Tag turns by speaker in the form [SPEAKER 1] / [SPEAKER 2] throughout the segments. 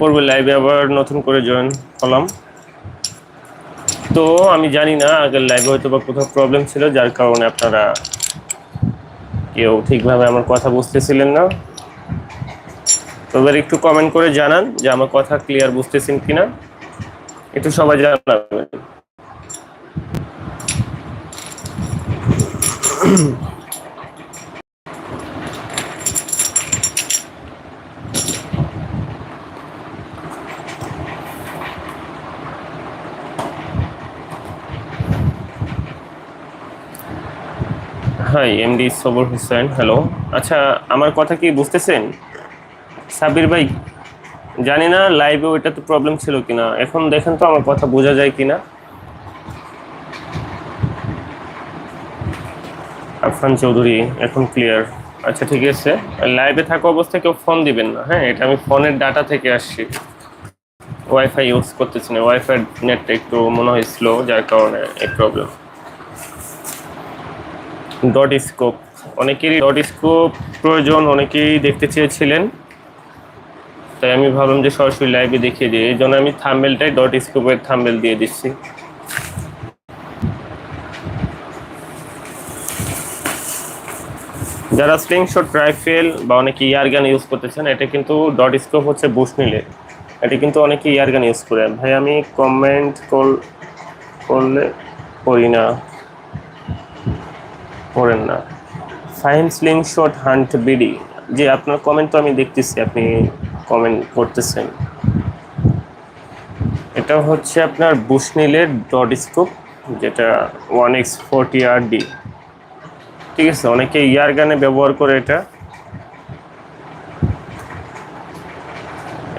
[SPEAKER 1] পড়বে লাইভে আবার নতুন করে জয়েন হলাম। তো আমি জানি না, আগের লাইভে হয়তো বা কোথাও প্রবলেম ছিল, যার কারণে আপনারা কেউ ঠিকভাবে আমার কথা বুঝতেছিলেন না। তো এবার একটু কমেন্ট করে জানান যে আমার কথা ক্লিয়ার বুঝতেছেন কিনা। একটু সবাই জানাবেন। হাই এমডি সবর হোসেন হ্যালো আচ্ছা আমার কথা কি বুঝতেছেন? সাবির ভাই, জানি না লাইভে ওইটা তো প্রবলেম ছিল কিনা। এখন দেখেন তো আমার কথা বোঝা যায় কিনা। আফরান চৌধুরী, এখন ক্লিয়ার আচ্ছা ঠিক আছে। লাইভে থাকা অবস্থায় কেউ ফোন দিবেন না হ্যাঁ? এটা আমি ফোনের ডাটা থেকে আসছি। ওয়াইফাই ইউজ করতেছি না। ওয়াইফাই নেটটা একটু মনে হয় স্লো যার কারণে এই প্রবলেম ডট স্কোপ। অনেকেরই ডট স্কোপ প্রয়োজন, অনেকেই দেখতে চেয়েছিলেন। তাই আমি ভাবলাম যে সরাসরি লাইভে দেখিয়ে দিই। এই জন্য আমি থাম্বেলটাই ডট স্কোপের থাম্বেল দিয়ে দিচ্ছি। যারা স্লিংশট রাইফেল বা অনেকে ইয়ারগান ইউজ করতেছেন এটা কিন্তু ডট স্কোপ হচ্ছে বুশ নিলে। এটা কিন্তু অনেকে ইয়ারগান ইউজ করে। ভাই, আমি কমেন্ট করলে করি না। করেন না। Fine slingshot hunt BD. যে আপনার কমেন্ট তো আমি দেখতেছি, আপনি কমেন্ট করতেছেন। এটা হচ্ছে আপনার বুশনিলের ডট স্কোপ যেটা one X forty R D ঠিক আছে, অনেকে ইয়ার গানে ব্যবহার করে এটা।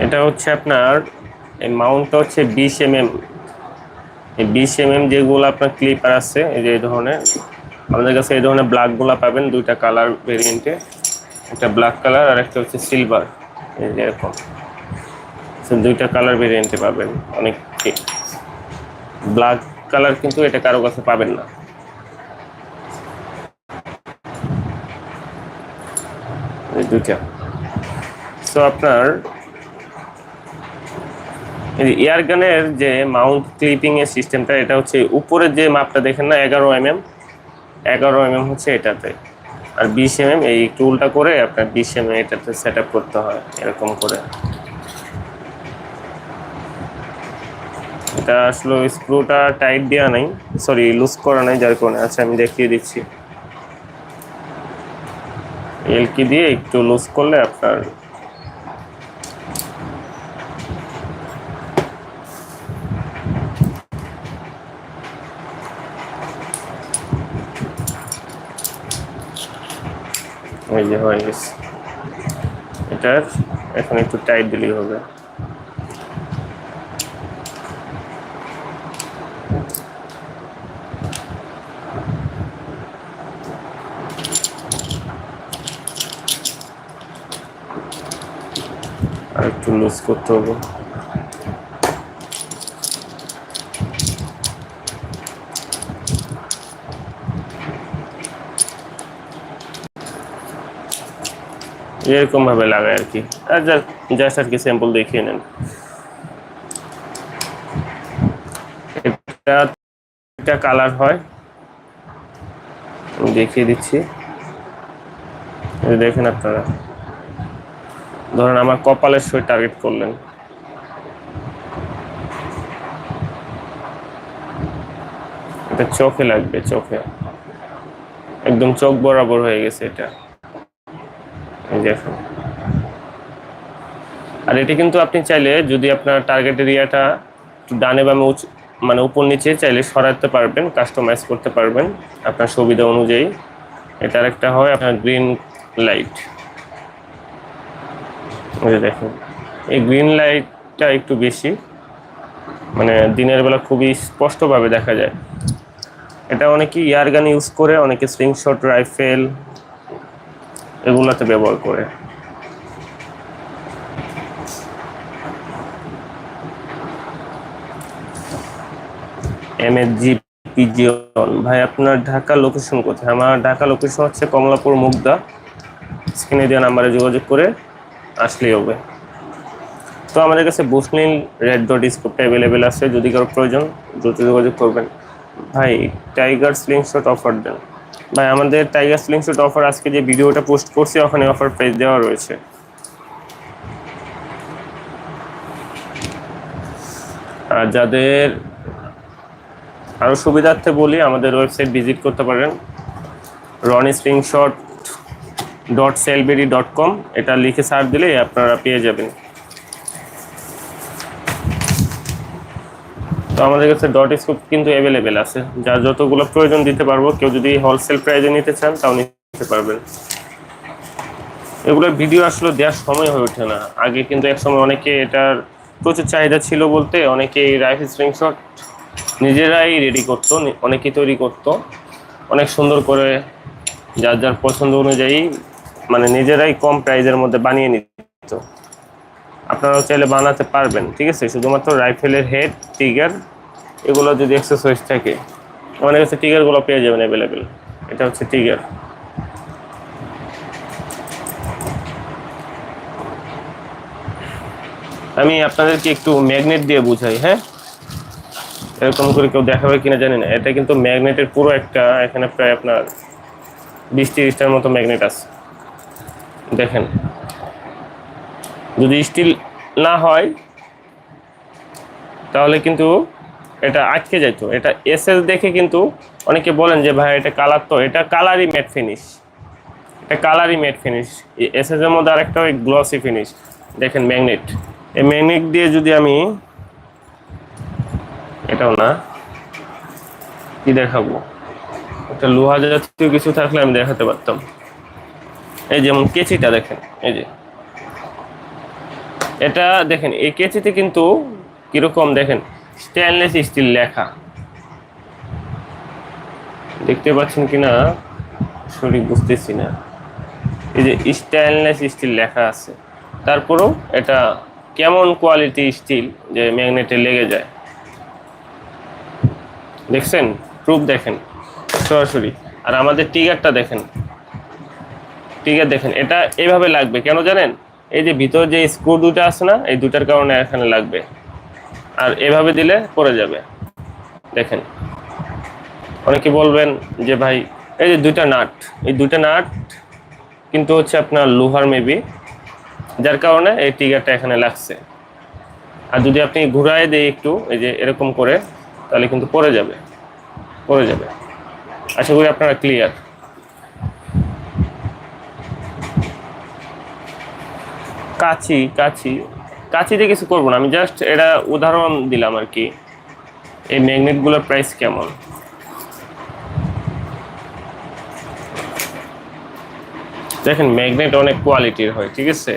[SPEAKER 1] এটা হচ্ছে আপনার, এই মাউন্টটা হচ্ছে বিশ এম এম এই বিশ এম এম যেগুলো আপনার ক্লিপার আছে, এই যে ধরনের। আমাদের কাছে এই ধরনের ব্ল্যাকগুলো পাবেন, দুইটা কালার ভেরিয়েন্টে একটা ব্ল্যাক কালার আর একটা হচ্ছে সিলভার এরকম। দুইটা কালার ভেরিয়েন্টে পাবেন অনেক ব্ল্যাক কালার কিন্তু এটা কারও কাছে পাবেন না। দুইটা। সো আপনার এয়ার গানের যে মাউন্ট ক্লিপিং এর সিস্টেমটা এটা হচ্ছে উপরের যে মাপটা দেখেন না, এগারো এম এম এগারো এম এম হচ্ছে এটাতে। আর বিশ এম এম এই টুলটা করে আপনার বিশ এম এটাতে সেট করতে হয়, এরকম করে। এটা আসলে স্ক্রুটা টাইট দেওয়া নাই সরি লুজ করা নাই, যার কারণে আচ্ছা আমি দেখিয়ে দিচ্ছি। এলকি দিয়ে একটু লুজ করলে আপনার এই যে হয়ে গেছে। এটার এখন একটু টাইট দিলেই হবে। আর একটু লুজ করতে হবে। এরকম ভাবে লাগায় আর কি। আর জাস্ট আর কি স্যাম্পল দেখিয়ে নেন। এটা এটা কালার হয়। দেখিয়ে দিচ্ছি। দেখেন আপনারা। ধরেন আমার কপালের সই টার্গেট করলেন। এটা চোখে লাগবে, চোখে। একদম চোখ বরাবর হয়ে গেছে এটা। দেখুন। আর এটা কিন্তু আপনি চাইলে যদি আপনার টার্গেট এরিয়াটা ডানে বামে মানে উপর নিচে চাইলে সরাতে পারবেন কাস্টমাইজ করতে পারবেন আপনার সুবিধা অনুযায়ী। এটার একটা হয় আপনার গ্রিন লাইট দেখুন, এই গ্রিন লাইটটা একটু বেশি মানে দিনের বেলা খুবই স্পষ্টভাবে দেখা যায়। এটা অনেকে ইয়ারগান ইউজ করে, অনেকে স্লিংশট রাইফেল এগুলাতে ব্যবহার করে। এম ভাই, আপনার ঢাকা লোকেশন কোথায়? আমার ঢাকা লোকেশন হচ্ছে কমলাপুর মুগদা। স্ক্রিনে দেওয়া নাম্বারে যোগাযোগ করে আসলেই হবে। তো আমাদের কাছে বুসলিন রেড ডট স্কোপটা অ্যাভেলেবেল আছে। যদি কারও প্রয়োজন, দ্রুত যোগাযোগ করবেন। ভাই টাইগার স্লিংশট অফার দেন। ভাই, আমাদের টাইগার স্লিংশট অফার আজকে যে ভিডিওটা পোস্ট করছি, ওখানে অফার প্রাইস দেওয়া রয়েছে। আর যাদের আরও সুবিধার্থে বলি, আমাদের ওয়েবসাইট ভিজিট করতে পারেন। Rony screenshot dot sellberry dot com এটা লিখে সার্চ দিলেই আপনারা পেয়ে যাবেন। তো আমাদের কাছে ডট স্কোপ কিন্তু অ্যাভেলেবেল আছে। যার যতগুলো প্রয়োজন দিতে পারব, কেউ যদি হোলসেল প্রাইজে নিতে চান, তাও নিতে পারবেন। এগুলো ভিডিও আসলে দেওয়ার সময় হয়ে ওঠে না। আগে কিন্তু এক সময় অনেকে এটার প্রচুর চাহিদা ছিল বলতে অনেকে রাইফেল স্প্রিংশট নিজেরাই রেডি করতো অনেকে তৈরি করতো। অনেক সুন্দর করে যার যার পছন্দ অনুযায়ী মানে নিজেরাই কম প্রাইজের মধ্যে বানিয়ে নিত। আপনারাও চাইলে বানাতে পারবেন, ঠিক আছে? শুধুমাত্র রাইফেলের হেড টিগার এগুলো যদি এক্সারসাইজ থাকে, আমাদের কাছে টিগারগুলো পেয়ে যাবেন অ্যাভেলেবেল এটা হচ্ছে টিগার আমি আপনাদেরকে একটু ম্যাগনেট দিয়ে বুঝাই হ্যাঁ? এরকম করে কেউ দেখাবে কিনা জানি না। এটা কিন্তু ম্যাগনেটের পুরো একটা, এখানে প্রায় আপনার বিশ তিরিশটার মতো ম্যাগনেট আছে। দেখেন। যদি স্টিল না হয়, তাহলে কিন্তু এটা আটকে যাইতো। এটা এসএস দেখে কিন্তু অনেকে বলেন যে, ভাই, এটা কালার তো। এটা কালারই ম্যাট ফিনিশ এটা কালারই ম্যাট ফিনিশ এসএস এর মধ্যে আরেকটা ওই গ্লসি ফিনিশ দেখেন ম্যাগনেট এই ম্যাগনেট দিয়ে যদি আমি এটাও না কি দেখাবো? একটা লোহা জাতীয় কিছু থাকলে আমি দেখাতে পারতাম। এই যেমন কেচিটা দেখেন, এই যে। এটা দেখেন, এই কেচিতে কিন্তু কীরকম দেখেন স্টেনলেস স্টিল লেখা। দেখতে পাচ্ছেন কিনা? সঠিক বুঝতেছি না। এই যে স্টেনলেস স্টিল লেখা আছে। তারপরেও এটা কেমন কোয়ালিটি স্টিল যে ম্যাগনেটে লেগে যায়? দেখছেন? প্রুফ দেখেন। সরাসরি। আর আমাদের টিগারটা দেখেন। টিগার দেখেন। এটা এভাবে লাগবে। কেন জানেন? এই যে ভিতর যে স্ক্রু দুটো আছে না, এই দুটার কারণে এখানে লাগবে। আর এভাবে দিলে পড়ে যাবে। দেখেন। অনেকে বলবেন যে, ভাই, এই যে দুইটা নাট, এই দুইটা নাট কিন্তু হচ্ছে আপনার লোহার মেবি, যার কারণে এই টিগারটা এখানে লাগছে। আর যদি আপনি ঘুরায় দেয় একটু, এই যে এরকম করে, তাহলে কিন্তু পড়ে যাবে পড়ে যাবে। আশা করি আপনারা ক্লিয়ার কাছি কাছি দিয়ে কিছু করব না। আমি জাস্ট এটা উদাহরণ দিলাম আর কি। এই ম্যাগনেটগুলোর প্রাইস কেমন? দেখেন ম্যাগনেট অনেক কোয়ালিটির হয়, ঠিক আছে?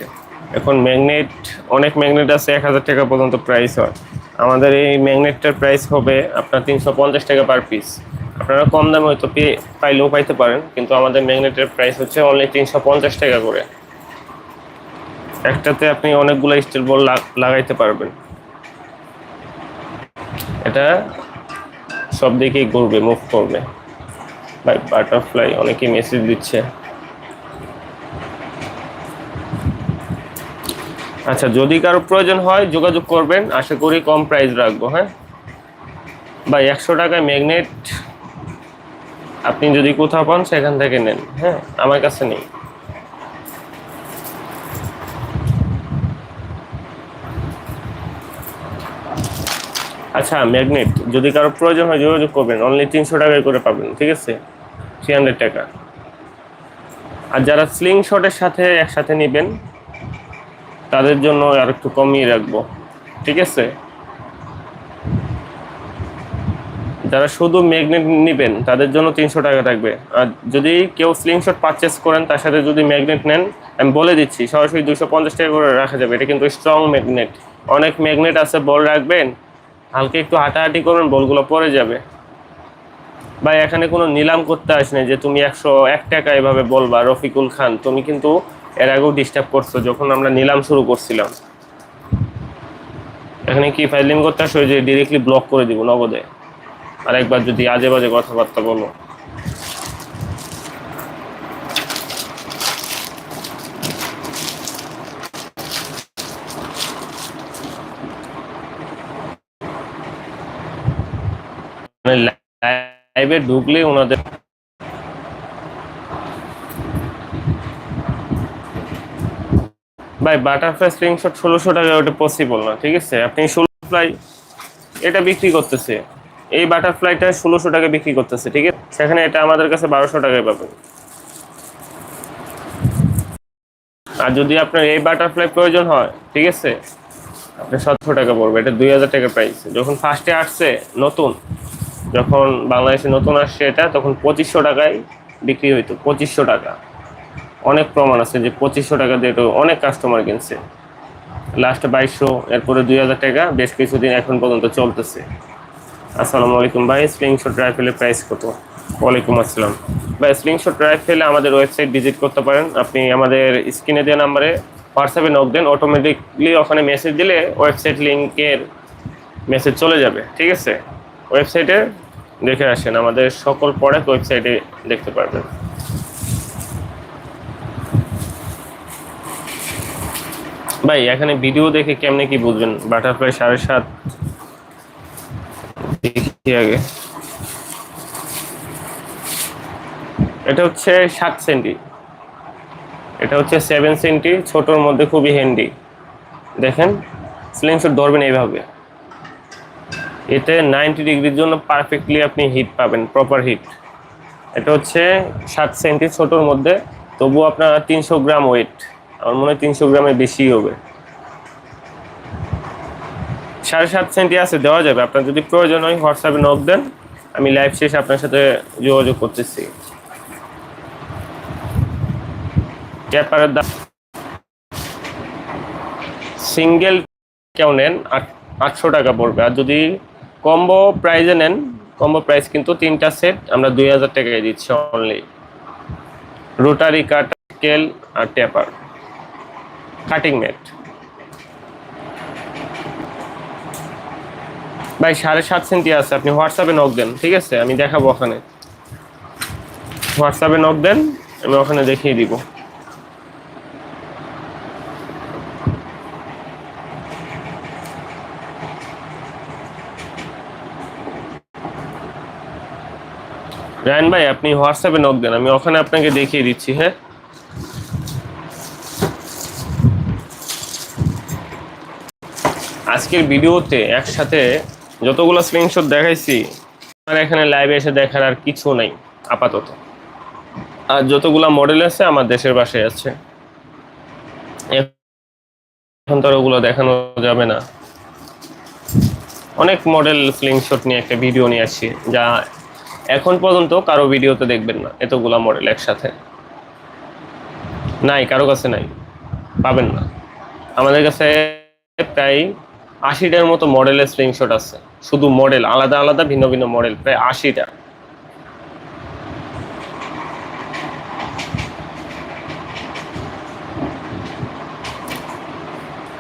[SPEAKER 1] এখন ম্যাগনেট অনেক ম্যাগনেট আছে, এক হাজার টাকা পর্যন্ত প্রাইস হয়। আমাদের এই ম্যাগনেটটার প্রাইস হবে আপনার তিনশো পঞ্চাশ টাকা পার পিস আপনারা কম দামে হয়তো পেয়ে পাইলেও পাইতে পারেন, কিন্তু আমাদের ম্যাগনেটের প্রাইস হচ্ছে অনলি তিনশো পঞ্চাশ টাকা করে। একটাতে আপনি অনেকগুলো স্টিল বল লাগাইতে পারবেন। এটা সব দিকেই ঘুরবে মুভ করবে। বাই বাটারফ্লাই অনেকেই মেসেজ দিচ্ছে। আচ্ছা যদি কারও প্রয়োজন হয়, যোগাযোগ করবেন। আশা করি কম প্রাইস রাখব হ্যাঁ? বা একশো টাকায় ম্যাগনেট আপনি যদি কোথাও পান, সেখান থেকে নেন হ্যাঁ? আমার কাছে নেই। আচ্ছা ম্যাগনেট। যদি কারও প্রয়োজন হয় যোগাযোগ করবেন। অনলি তিনশো টাকায় করে পাবেন, ঠিক আছে? থ্রি হান্ড্রেড টাকা। আর যারা স্লিং শটের সাথে একসাথে নেবেন, তাদের জন্য আর একটু কমিয়ে রাখব, ঠিক আছে? যারা শুধু ম্যাগনেট নেবেন, তাদের জন্য তিনশো টাকা থাকবে। আর যদি কেউ স্লিং শট পারচেস করেন, তার সাথে যদি ম্যাগনেট নেন, আমি বলে দিচ্ছি, সরাসরি দুশো পঞ্চাশ টাকা করে রাখা যাবে। এটা কিন্তু স্ট্রং ম্যাগনেট অনেক ম্যাগনেট আছে, বল রাখবেন। হালকা একটু হাঁটাহাঁটি করবেন, বলগুলো পরে যাবে। বা এখানে কোনো নিলাম করতে আসে যে তুমি একশো এক টাকা এভাবে বলবা, রফিকুল খান। তুমি কিন্তু এর আগেও ডিস্টার্ব করছ, যখন আমরা নিলাম শুরু করছিলাম। এখানে কি ফাইলিং করতে আসো? যে ডিরেক্টলি ব্লক করে দিব নগদে। আর একবার যদি আজে বাজে কথাবার্তা বলো মানে লাইভে ঢুকলে ওনাদের ভাই বাটারফ্লাই স্ক্রিনশট ষোলোশো টাকা, ওটা পসিবল না, ঠিক আছে? আপনি ষোলো ফ্লাই এটা বিক্রি করতেছে। এই বাটারফ্লাইটা ষোলোশো টাকা বিক্রি করতেছে, ঠিক আছে? সেখানে এটা আমাদের কাছে বারোশো টাকায় পাবেন। আর যদি আপনার এই বাটারফ্লাই প্রয়োজন হয়, ঠিক আছে? আপনি সতেরো টাকা পড়বে, এটা দুই হাজার টাকা প্রাইস যখন ফার্স্টে আসছে, নতুন যখন বাংলাদেশে নতুন আসছে এটা, তখন পঁচিশশো টাকায় বিক্রি হইতো, পঁচিশশো টাকা। অনেক প্রমাণ আছে যে পঁচিশশো টাকা দিয়ে তো অনেক কাস্টমার কিনছে। লাস্টে বাইশশো, এরপরে দুই হাজার টাকা, বেশ কিছুদিন এখন পর্যন্ত চলতেছে। আসসালামু আলাইকুম ভাই স্লিংশট রাইফেলের প্রাইস কত? ওয়ালাইকুম আসসালাম। ভাই স্লিংশট রাইফেলে আমাদের ওয়েবসাইট ভিজিট করতে পারেন। আপনি আমাদের স্ক্রিনে দেওয়া নাম্বারে হোয়াটসঅ্যাপে নক দেন অটোমেটিকলি ওখানে মেসেজ দিলে ওয়েবসাইট লিঙ্কের মেসেজ চলে যাবে, ঠিক আছে? ওয়েবসাইটে দেখে আসেন, আমাদের সকল প্রোডাক্ট ওয়েবসাইটে দেখতে পারবেন। ভাই, এখানে ভিডিও দেখে কেমনে কি বুঝবেন? বাটারফ্লাই সাড়ে সাত আগে। এটা হচ্ছে সাত সেন্টি। এটা হচ্ছে সেভেন সেন্টি, ছোটোর মধ্যে খুবই হ্যান্ডি দেখেন স্লিংশট ধরবেন এইভাবে। এতে নাইনটি ডিগ্রির জন্য পারফেক্টলি আপনি হিট পাবেন প্রপার হিট এটা হচ্ছে সাত সেন্টি ছোটোর মধ্যে তবু আপনার তিনশো গ্রাম ওয়েট আমার মনে হয় তিনশো গ্রামের বেশি হবে। সাড়ে সাত সেন্টি আছে, দেওয়া যাবে। আপনার যদি প্রয়োজন হয়, হোয়াটসঅ্যাপে নক দেন। আমি লাইভ শেষে আপনার সাথে যোগাযোগ করতেছি। দাম সিঙ্গেল কেউ নেন, আট আটশো টাকা পড়বে। আর যদি কম্বো প্রাইজে নেন। কম্বো প্রাইস কিন্তু তিনটা সেট আমরা দুই হাজার টাকায় দিচ্ছি অনলি রোটারি কাট স্কেল আর ট্যাপার কাটিং ম্যাট ভাই, সাড়ে সাত সেন্টি আছে, আপনি হোয়াটসঅ্যাপে নক দেন, ঠিক আছে? আমি দেখাবো ওখানে। হোয়াটসঅ্যাপে নক দেন, আমি ওখানে দেখিয়ে দিব। রায়ন ভাই, আপনি হোয়াটসঅ্যাপে নক দেন, আমি ওখানে আপনাকে দেখিয়ে দিচ্ছি হ্যাঁ? আজকের ভিডিওতে একসাথে যতগুলো স্ক্রিনশট দেখাইছি, আমার এখানে লাইভে এসে দেখার আর কিছু নাই, আপাতত। আর যতগুলো মডেল আছে, আমার দেশের বাসায় আছে। এখন তো ওগুলো দেখানো যাবে না। অনেক মডেল স্লিংশট নিয়ে একটা ভিডিও নিয়ে আসছি, যা এখন পর্যন্ত কারও ভিডিওতে দেখবেন না, এতগুলা মডেল একসাথে। নাই, কারও কাছে নাই, পাবেন না। আমাদের কাছে প্রায় আশিটার মতো মডেলের স্ক্রিনশট আছে। শুধু মডেল আলাদা আলাদা, ভিন্ন ভিন্ন মডেল প্রায় আশিটা।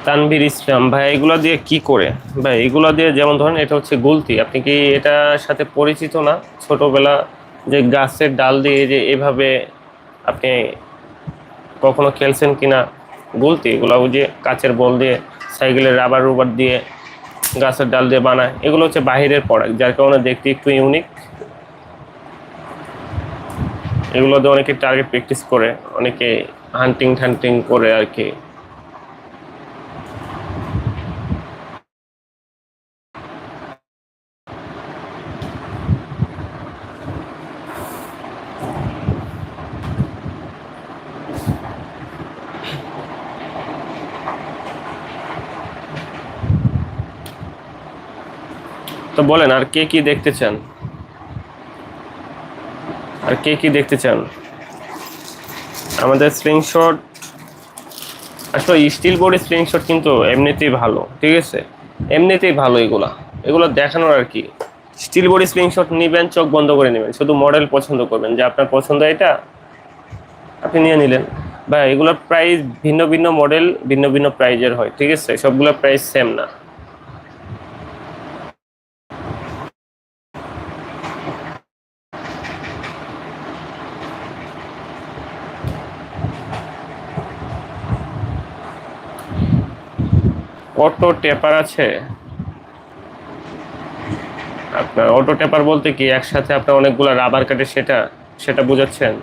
[SPEAKER 1] তানভীর ইসলাম, ভাই, এগুলো দিয়ে কি করে? ভাই, এগুলো দিয়ে যেমন ধরেন, এটা হচ্ছে গুলতি। আপনি কি এটার সাথে পরিচিত না? ছোটবেলা যে গাছের ডাল দিয়ে যে এভাবে আপনি কখনো খেলছেন কিনা গুলতি এগুলো যে কাচের বল দিয়ে, সাইকেলের রাবার রুবার দিয়ে, গাছের ডাল দিয়ে বানায়, এগুলো হচ্ছে বাহিরের প্রোডাক্ট যার কারণে দেখতে একটু ইউনিক এগুলো দিয়ে অনেকে টার্গেট প্র্যাকটিস করে, অনেকে হান্টিং ঠান্টিং করে আর কি। বলেন, আর কে কি দেখতে চান? আর কে কি দেখতে চান? আমাদের স্ক্রিনশট আসলে স্টিল বোর্ড স্ক্রিনশট কিন্তু এমনিতেই ভালো, ঠিক আছে? এমনিতেই ভালো এগুলা। এগুলো দেখানোর আর কি। স্টিল বোর্ড স্ক্রিনশট নেবেন, চোখ বন্ধ করে নেবেন। শুধু মডেল পছন্দ করবেন। যে আপনার পছন্দ এটা, আপনি নিয়ে নিলেন। বা এগুলোর প্রাইস ভিন্ন ভিন্ন মডেল ভিন্ন ভিন্ন প্রাইজের হয়, ঠিক আছে? সবগুলোর প্রাইস সেম না। অটো টেপার আছে। আপনার অটো টেপার বলতে কি, একসাথে আপনার অনেকগুলো রাবার কাটে, সেটা সেটা বুঝাচ্ছেন?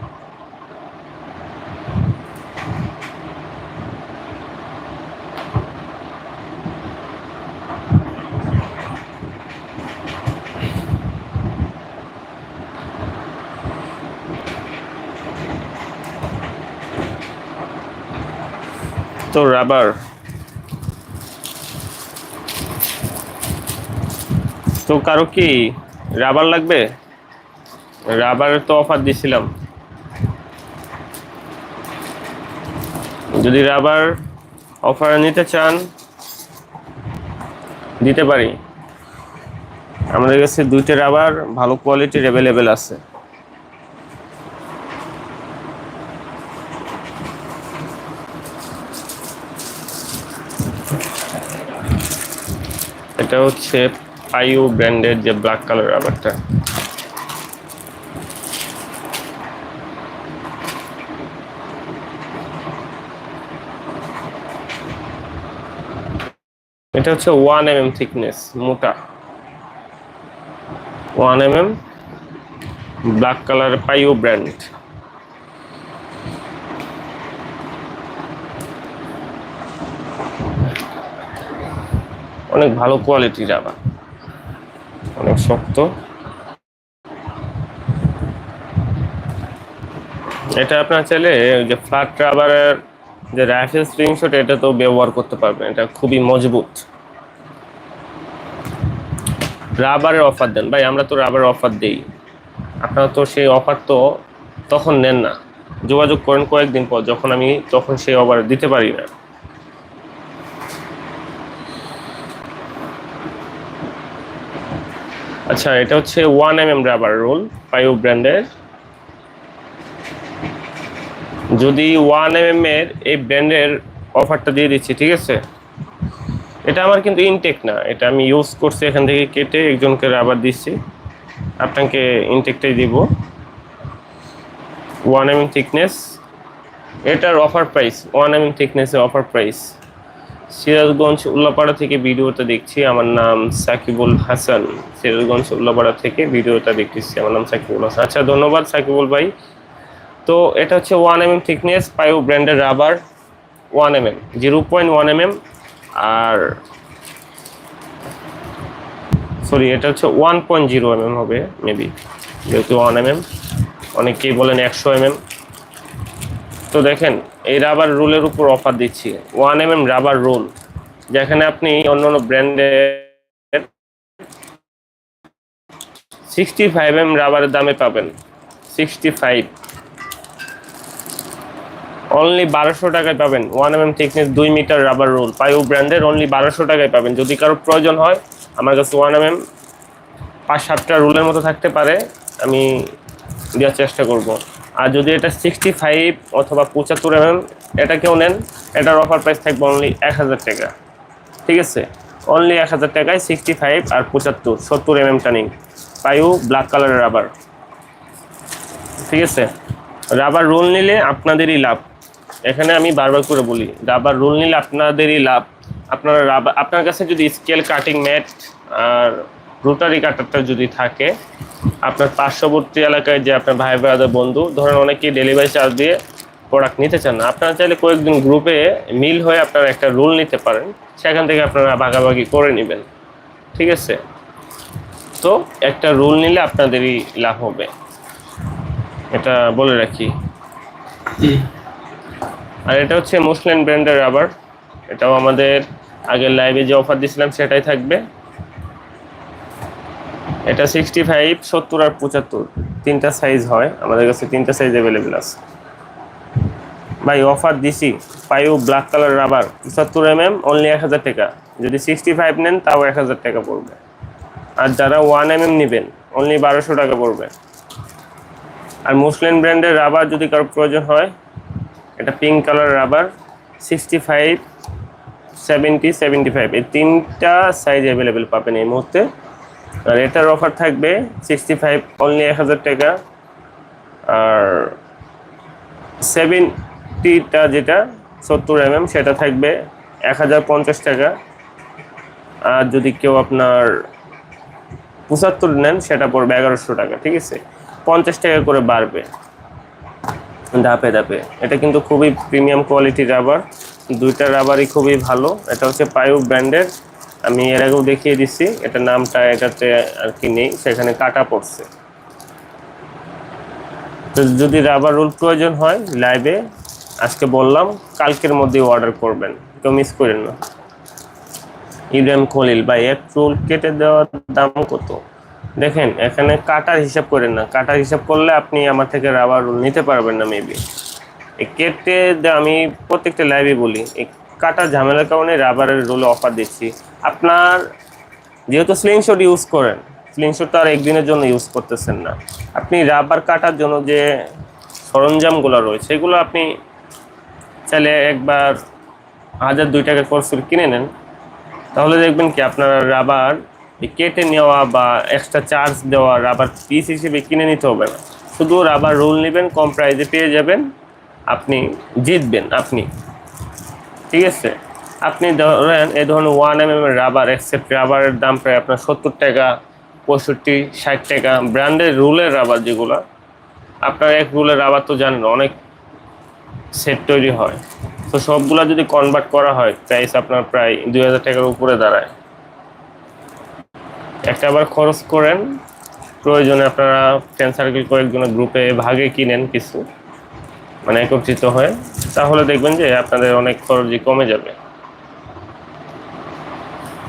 [SPEAKER 1] তো রাবার তো কারও কি রাবার লাগবে? রাবারের তো অফার দিছিলাম। যদি রাবার অফার নিতে চান, দিতে পারি। আমাদের কাছে দুইটা রাবার ভালো কোয়ালিটির অ্যাভেলেবেল আছে। এটা হচ্ছে পাইউ ব্র্যান্ডের যে ব্ল্যাক কালার রাবারটা এটা হচ্ছে ওয়ান এম এম থিকনেস মোটা। One M M black colour পাইউ brand অনেক ভালো কোয়ালিটির রাবার অনেক শক্ত। এটা আপনার চাইলে যে ফ্ল্যাট রাবারের যে রাইফেল স্প্রিংশট এটা তো ব্যবহার করতে পারবেন। এটা খুবই মজবুত। রাবারের অফার দেন। ভাই, আমরা তো রাবারের অফার দিই। আপনারা তো সেই অফার তো তখন নেন না। যোগাযোগ করেন কয়েকদিন পর, যখন আমি, তখন সেই অফার দিতে পারি না। আচ্ছা এটা হচ্ছে one M M rubber roll পাইও ব্র্যান্ডের যদি ওয়ান এম এম এর এই ব্র্যান্ডের অফারটা দিয়ে দিচ্ছি, ঠিক আছে? এটা আমার কিন্তু ইনটেক না, এটা আমি ইউজ করছি এখান থেকে কেটে একজনকে রাবার দিচ্ছি। আপনাকে ইনটেকটাই দিব। ওয়ান এম এম থিকনেস এটার offer price one M M থিকনেসের offer price Sirajganj Ullapara থেকে ভিডিওটা দেখছি, আমার নাম সাকিবুল হাসান। সিরাজগঞ্জ উল্লাপাড়া থেকে ভিডিওটা দেখতেছি, আমার নাম সাকিবুল হাসান। আচ্ছা ধন্যবাদ সাকিবুল ভাই। তো এটা হচ্ছে ওয়ান এম এম থিকনেস পাইও ব্র্যান্ডের rubber one M M zero point one M M আর সরি এটা হচ্ছে one point zero M M হবে মেবি যেহেতু ওয়ান এম এম অনেকেই বলেন একশো এম এম তো দেখেন, এই রাবার রোলের উপর অফার দিচ্ছি। One M M rubber roll যেখানে আপনি অন্য অন্য ব্র্যান্ডের সিক্সটি ফাইভ এম রাবারের দামে পাবেন। সিক্সটি ফাইভ অনলি বারোশো টাকায় পাবেন। ওয়ান এম এম থিকনেস দুই মিটার রাবার রোল পাইও ব্র্যান্ডের অনলি বারোশো টাকায় পাবেন। যদি কারও প্রয়োজন হয়, আমার কাছে ওয়ান এম এম পাঁচ সাতটা রোলের মতো থাকতে পারে, আমি দেওয়ার চেষ্টা করব। আর যদি এটা সিক্সটি ফাইভ অথবা পঁচাত্তর এম এটা কেউ নেন। এটার অফার প্রাইস থাকবে অনলি এক হাজার টাকা। ঠিক আছে? অনলি এক হাজার টাকায় সিক্সটি ফাইভ আর পঁচাত্তর, সত্তর এম এম টানিং পাইউ ব্ল্যাক কালারের রাবার ঠিক আছে? রাবার রোল নিলে আপনাদেরই লাভ। এখানে আমি বারবার করে বলি রাবার রোল নিলে আপনাদেরই লাভ। আপনারা রাবার আপনার কাছে যদি স্কেল কাটিং ম্যাট আর রোটারি কাটারটা যদি থাকে আপনার পার্শ্ববর্তী এলাকায় যে আপনার ভাই ব্রাদার বন্ধু ধরেন অনেকেই ডেলিভারি চার্জ দিয়ে প্রোডাক্ট নিতে চান না। আপনারা চাইলে কয়েকদিন গ্রুপে মিল হয়ে আপনারা একটা রুল নিতে পারেন। সেখান থেকে আপনারা ভাগাভাগি করে নেবেন। ঠিক আছে? তো একটা রুল নিলে আপনাদেরই লাভ হবে। এটা বলে রাখি। আর এটা হচ্ছে মুসলিম ব্র্যান্ডের রাবার এটাও আমাদের আগের লাইভে যে অফার দিয়েছিলাম সেটাই থাকবে। এটা সিক্সটি ফাইভ সত্তর আর পঁচাত্তর। তিনটা সাইজ হয়। আমাদের কাছে তিনটা সাইজ অ্যাভেলেবেল আছে। ভাই অফার দিছি। পাইও ব্ল্যাক কালার রাবার পঁচাত্তর এম এম অনলি এক হাজার টাকা। যদি সিক্সটি ফাইভ নেন, তাও এক হাজার টাকা পড়বে। আর যারা ওয়ান এম এম নেবেন অনলি বারোশো টাকা পড়বে। আর মুসলিম ব্র্যান্ডের রাবার যদি কারও প্রয়োজন হয়, এটা pink colour rubber sixty five seventy seventy five এই তিনটা সাইজ অ্যাভেলেবেল পাবেন এই মুহূর্তে। আর এটার অফার থাকবে সিক্সটি ফাইভ অনলি এক হাজার টাকা। আর সেভেন্টিটা যেটা, সত্তর এম এম সেটা থাকবে এক হাজার পঞ্চাশ টাকা। আর যদি কেউ আপনার পঁচাত্তর নেন, সেটা পড়বে এগারোশো টাকা, ঠিক আছে? পঞ্চাশ টাকা করে বাড়বে। ধাপে ধাপে। এটা কিন্তু খুবই প্রিমিয়াম কোয়ালিটি রাবার দুইটা রাবারই খুবই ভালো। এটা হচ্ছে পায়ু ব্র্যান্ডের আমি এর আগেও দেখিয়ে দিচ্ছি এটা নামটা এটাতে আর কি নেই, সেখানে কাটা পড়ছে। তো যদি রাবার রোল প্রয়োজন হয় লাইভে আজকে বললাম, কালকের মধ্যে অর্ডার করবেন, কেউ মিস করেন না। ইব্রাহিম খলিল, ভাই এক রোল কেটে দেওয়ার দাম কত? দেখেন, এখানে কাটার হিসাব করেন না, কাটার হিসাব করলে আপনি আমার থেকে রাবার রোল নিতে পারবেন না মেবি কেটে আমি প্রত্যেকটা লাইভে বলি, এই কাটার ঝামেলার কারণে রাবারের রোলে অফার দিচ্ছি। আপনার যেহেতু স্লিংশট ইউজ করেন স্লিংশট তো আর একদিনের জন্য ইউজ করতেছেন না। আপনি রাবার কাটার জন্য যে সরঞ্জামগুলো রয়েছে সেগুলো আপনি চাইলে একবার হাজার, দুই টাকা খরচ করে কিনে নেন। তাহলে দেখবেন কি, আপনার রাবার কেটে নেওয়া বা এক্সট্রা চার্জ দেওয়া রাবার পিস হিসেবে কিনে নিতে হবে না। শুধু রাবার রোল নেবেন, কম প্রাইসে পেয়ে যাবেন, আপনি জিতবেন আপনি। ঠিক আছে? আপনি ধরেন এই ধরনের one M M rubber except রাবারের দাম প্রায় আপনার সত্তর টাকা, পঁয়ষট্টি, ষাট টাকা। ব্র্যান্ডের রুলের রাবার যেগুলো, আপনার এক রুলের রাবার তো জানেন, অনেক সেট তৈরি হয়। তো সবগুলা যদি কনভার্ট করা হয় প্রাইস আপনার প্রায় দুই হাজার টাকার উপরে দাঁড়ায়। একটা আবার খরচ করেন, প্রয়োজনে আপনারা ফ্রেন্ড সার্কেল কয়েকজনের গ্রুপে ভাগে কিনেন কিছু মানে একত্রিত হয়ে, তাহলে দেখবেন যে আপনাদের অনেক খরচই কমে যাবে।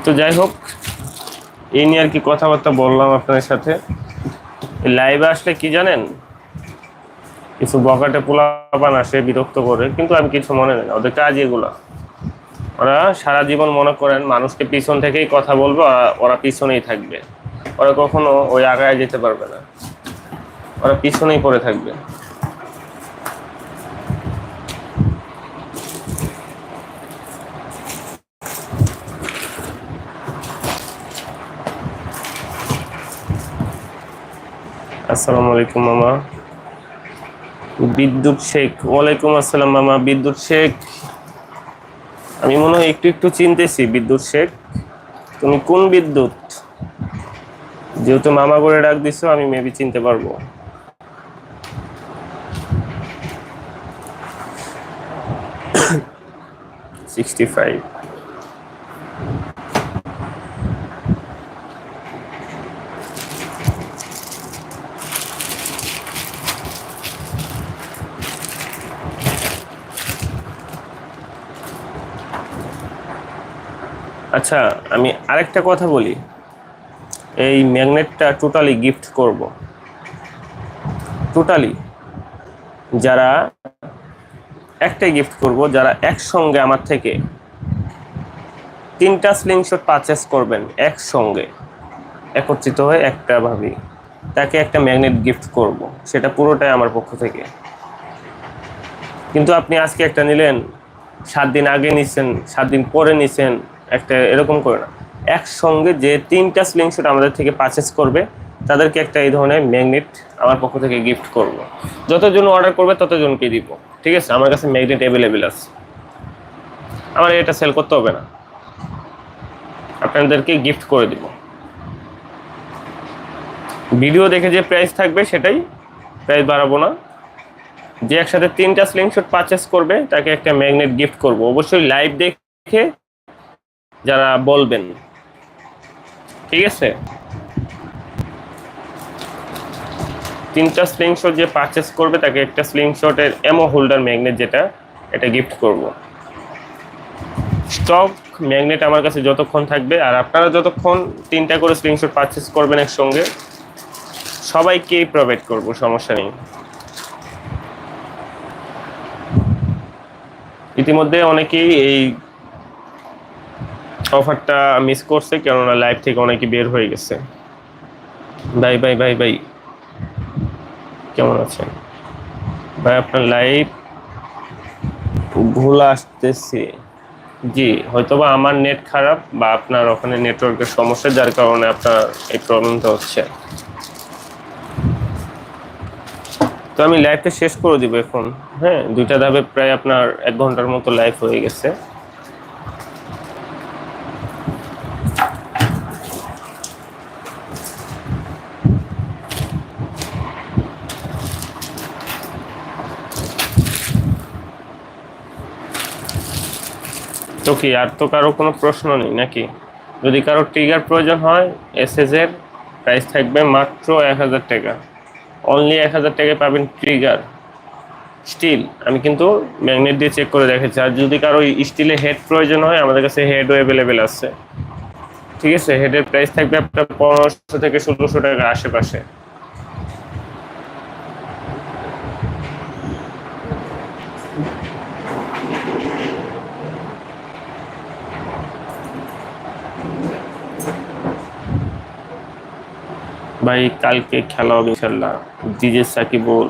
[SPEAKER 1] তো যাই হোক এই নিয়ে আর কি কথাবার্তা বললাম আপনাদের সাথে। লাইভে আসলে কি জানেন? কিছু বকাটে পোলাপান আসে বিরক্ত করে, কিন্তু আমি কিছু মনে নেই ওদের কাজ এগুলো। ওরা সারা জীবন মনে করেন, মানুষকে পিছন থেকেই কথা বলবে ওরা পিছনেই থাকবে। ওরা কখনো ওই আগায় যেতে পারবে না। ওরা পিছনেই পড়ে থাকবে। আসসালামু আলাইকুম, মামা। বিদ্যুৎ শেখ। ওয়ালাইকুম আসসালাম, মামা। বিদ্যুৎ শেখ। আমি মনে হয় একটু একটু চিনতেছি বিদ্যুৎ শেখ। তুমি কোন বিদ্যুৎ? যেহেতু মামা করে ডাক দিছো, আমি মেবি চিনতে পারব। সিক্সটি ফাইভ আচ্ছা আমি আরেকটা কথা বলি। এই ম্যাগনেটটা টোটালি গিফট করব। টোটালি যারা একটাই গিফট করব, যারা একসঙ্গে আমার থেকে তিনটা স্লিংশট পারচেস করবেন একসঙ্গে, একত্রিত হয়ে একটা ভাবি, তাকে একটা ম্যাগনেট গিফট করব। সেটা পুরোটাই আমার পক্ষ থেকে। কিন্তু আপনি আজকে একটা নিলেন, সাত দিন আগে নিছেন, সাত দিন পরে নিছেন একটা এরকম করে না। একসঙ্গে যে তিনটা স্লিং স্লিংশট আমাদের থেকে পারচেস করবে, তাদেরকে একটা এই ধরনের ম্যাগনেট আমার পক্ষ থেকে গিফট করব। যতজন অর্ডার করবে ততজনকে দিব, ঠিক আছে? আমার কাছে ম্যাগনেট অ্যাভেলেবেল আছে। আমার এটা সেল করতে হবে না। আপনাদেরকে গিফট করে দিব। ভিডিও দেখে যে প্রাইস থাকবে সেটাই প্রাইস বাড়াবো না। যে একসাথে তিনটা স্লিংশট পারচেস করবে, তাকে একটা ম্যাগনেট গিফট করব। অবশ্যই লাইভ দেখে যারা বলবেন। ঠিক আছে? তিনটা স্লিংশট যে পারচেস করবে, তাকে একটা স্লিংশটের এমো হোল্ডার ম্যাগনেট যেটা, এটা গিফট করব। স্টক ম্যাগনেট আমার কাছে যতক্ষণ থাকবে, আর আপনারা যতক্ষণ তিনটা করে স্লিংশট পারচেস করবেন একসঙ্গে সবাইকেই প্রোভাইড করব, সমস্যা নেই। ইতিমধ্যে অনেকেই এই অফারটা মিস করছে, কেননা লাইভ থেকে অনেকে বের হয়ে গেছে। ভাই ভাই ভাই ভাই, কেমন আছেন? ভাই, আপনার লাইভ ভুল আসতেছে। জি, হয়তোবা আমার নেট খারাপ বা আপনার ওখানে নেটওয়ার্কের সমস্যা, যার কারণে আপনার এই প্রবলেমটা হচ্ছে। তো আমি লাইভটা শেষ করে দিব এখন। হ্যাঁ দুইটা ধাপে প্রায় আপনার এক ঘণ্টার মতো লাইভ হয়ে গেছে। কি? আর তো কারও কোনো প্রশ্ন নেই নাকি? যদি কারও ট্রিগার প্রয়োজন হয় এসএস এর প্রাইস থাকবে মাত্র এক হাজার টাকা। অনলি এক হাজার টাকায় পাবেন ট্রিগার স্টিল আমি কিন্তু ম্যাগনেট দিয়ে চেক করে দেখেছি আর যদি কারও স্টিলে হেড প্রয়োজন হয়, আমাদের কাছে হেডও অ্যাভেলেবেল আছে। ঠিক আছে? হেডের প্রাইস থাকবে আপনার পনেরোশো থেকে ষোলোশো টাকা আশেপাশে। ভাই, কালকে খেলা হবে ইনশাল্লাহ। ডিজে সাকিবুল।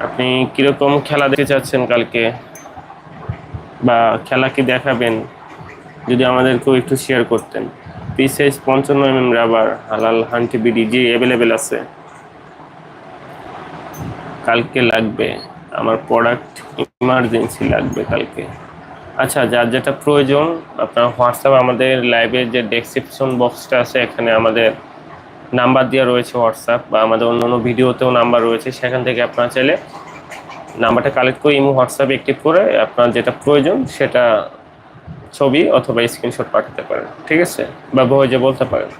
[SPEAKER 1] আপনি কীরকম খেলা দেখতে চাচ্ছেন কালকে? বা খেলা কি দেখাবেন? যদি আমাদেরকেও একটু শেয়ার করতেন। পি সাইজ পঞ্চান্ন এম এম রাবার, হালাল হান্টি বিডি জি অ্যাভেলেবেল আছে। কালকে লাগবে। আমার প্রোডাক্ট ইমার্জেন্সি লাগবে কালকে। আচ্ছা যার যেটা প্রয়োজন, আপনার হোয়াটসঅ্যাপ আমাদের লাইভের যে ডেসক্রিপশন বক্সটা আছে, এখানে আমাদের নাম্বার দেওয়া রয়েছে হোয়াটসঅ্যাপ বা আমাদের অন্য অন্য ভিডিওতেও নাম্বার রয়েছে, সেখান থেকে আপনারা চাইলে নাম্বারটা কালেক্ট করে ইমো হোয়াটসঅ্যাপ অ্যাক্টিভ করে আপনার যেটা প্রয়োজন সেটা ছবি অথবা স্ক্রিনশট পাঠাতে পারেন, ঠিক আছে? বা ভয়েজে বলতে পারেন।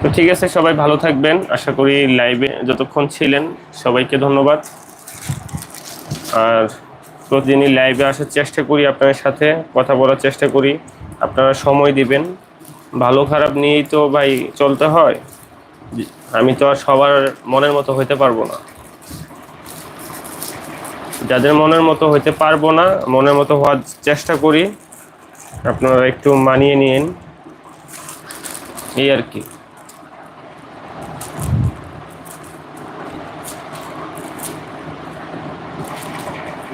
[SPEAKER 1] তো ঠিক আছে, সবাই ভালো থাকবেন। আশা করি লাইভে যতক্ষণ ছিলেন, সবাইকে ধন্যবাদ। আর প্রতিদিনই লাইভে আসার চেষ্টা করি আপনাদের সাথে, কথা বলার চেষ্টা করি। আপনারা সময় দিবেন। ভালো খারাপ নিয়েই তো ভাই চলতে হয়। আমি তো আর সবার মনের মতো হইতে পারব না। যাদের মনের মতো হইতে পারব না, মনের মতো হওয়ার চেষ্টা করি। আপনারা একটু মানিয়ে নিন এই আর কি।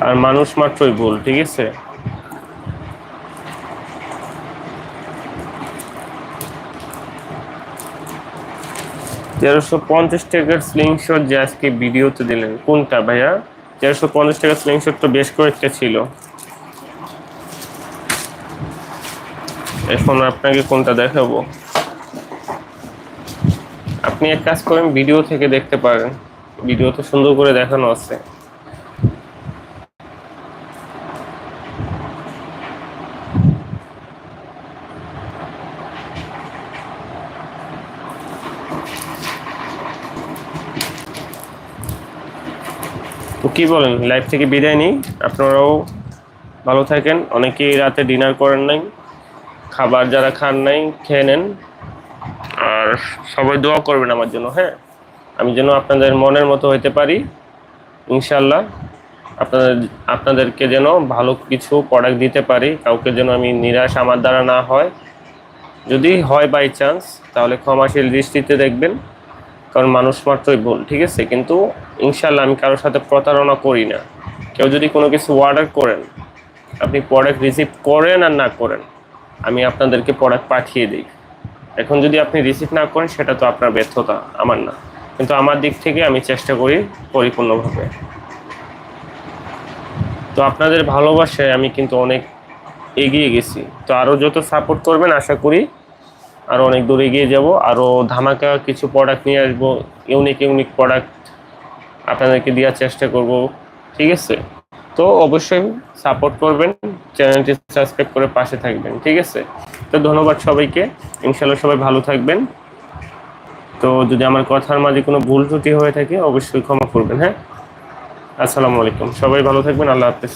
[SPEAKER 1] আর মানুষ মাত্রই ভুল, ঠিক আছে? তেরোশো পঞ্চাশ টাকার স্লিংশট যে আজকে ভিডিওতে দিলেন, কোনটা ভাইয়া? তেরোশো পঞ্চাশ টাকার স্লিংশট তো বেশ কয়েকটা ছিল। এখন আপনাকে কোনটা দেখাবো? আপনি এক কাজ করেন, ভিডিও থেকে দেখতে পারেন। ভিডিওতে সুন্দর করে দেখানো আছে। কি বলেন লাইফ থেকে বিদায় নিই। আপনারাও ভালো থাকেন। অনেকেই রাতে ডিনার করেন নাই। খাবার যারা খান নাই, খেয়ে নেন। আর সবাই দোয়া করবেন আমার জন্য হ্যাঁ? আমি যেন আপনাদের মনের মতো হইতে পারি ইনশাল্লাহ আপনাদের, আপনাদেরকে যেন ভালো কিছু প্রোডাক্ট দিতে পারি, কাউকে যেন আমি নিরাশ আমার দ্বারা না হয়। যদি হয় বাই চান্স তাহলে ক্ষমাশীল দৃষ্টিতে দেখবেন, কারণ মানুষ মাত্রই ভুল, ঠিক আছে? কিন্তু ইনশাল্লাহ আমি কারোর সাথে প্রতারণা করি না। কেউ যদি কোনো কিছু অর্ডার করেন, আপনি প্রোডাক্ট রিসিভ করেন আর না করেন, আমি আপনাদেরকে প্রোডাক্ট পাঠিয়ে দিই। এখন যদি আপনি রিসিভ না করেন, সেটা তো আপনার ব্যর্থতা, আমার না। কিন্তু আমার দিক থেকে আমি চেষ্টা করি পরিপূর্ণভাবে। তো আপনাদের ভালোবাসায় আমি কিন্তু অনেক এগিয়ে গেছি। তো আরও যত সাপোর্ট করবেন, আশা করি আরও অনেক দূর এগিয়ে যাব। আরও ধামাকা কিছু প্রোডাক্ট নিয়ে আসব ইউনিক ইউনিক প্রোডাক্ট আপনাদেরকে দেওয়ার চেষ্টা করব, ঠিক আছে? তো অবশ্যই সাপোর্ট করবেন চ্যানেলটি সাবস্ক্রাইব করে পাশে থাকবেন, ঠিক আছে? তো ধন্যবাদ সবাইকে ইনশাল্লাহ সবাই ভালো থাকবেন। তো যদি আমার কথার মাঝে কোনো ভুল ত্রুটি হয়ে থাকে, অবশ্যই ক্ষমা করবেন হ্যাঁ? আসসালামু আলাইকুম, সবাই ভালো থাকবেন, আল্লাহ হাফেজ।